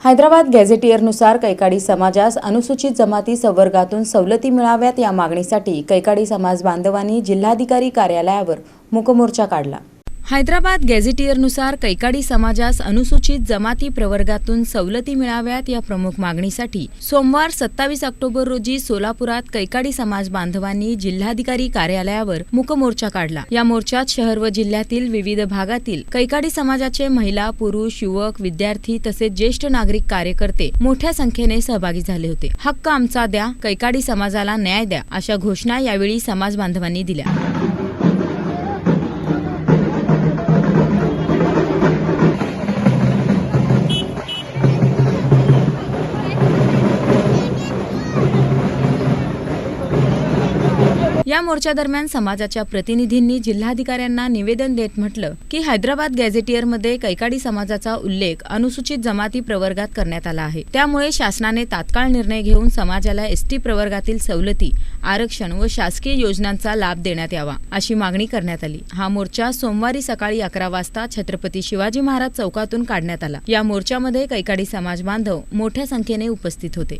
हैदराबाद गॅझेटियरनुसार कैकाडी समाजास अनुसूचित जमाती संवर्गातून सवलती मिळाव्यात या मागणीसाठी कैकाडी समाज बांधवांनी जिल्हाधिकारी कार्यालयावर मुकमोर्चा काढला. हैदराबाद गॅझेटियरनुसार कैकाडी समाजास अनुसूचित जमाती प्रवर्गातून सवलती मिळाव्यात या प्रमुख मागणीसाठी सोमवार सत्तावीस ऑक्टोबर रोजी सोलापुरात कैकाडी समाज बांधवांनी जिल्हाधिकारी कार्यालयावर मुकमोर्चा काढला. या मोर्चात शहर व जिल्ह्यातील विविध भागातील कैकाडी समाजाचे महिला पुरुष युवक विद्यार्थी तसेच ज्येष्ठ नागरिक कार्यकर्ते मोठ्या संख्येने सहभागी झाले होते. हक्क आमचा द्या कैकाडी समाजाला न्याय द्या अशा घोषणा यावेळी समाज बांधवांनी दिल्या. या मोर्चादरम्यान समाजाच्या प्रतिनिधींनी जिल्हाधिकाऱ्यांना निवेदन देत म्हटलं की हैदराबाद गॅझेटियरमध्ये कैकाडी समाजाचा उल्लेख अनुसूचित जमाती प्रवर्गात करण्यात आला आहे. त्यामुळे शासनाने तात्काळ निर्णय घेऊन समाजाला एसटी प्रवर्गातील सवलती आरक्षण व शासकीय योजनांचा लाभ देण्यात यावा अशी मागणी करण्यात आली. हा मोर्चा सोमवारी सकाळी अकरा वाजता छत्रपती शिवाजी महाराज चौकातून काढण्यात आला. या मोर्चामध्ये कैकाडी समाज बांधव मोठ्या संख्येने उपस्थित होते.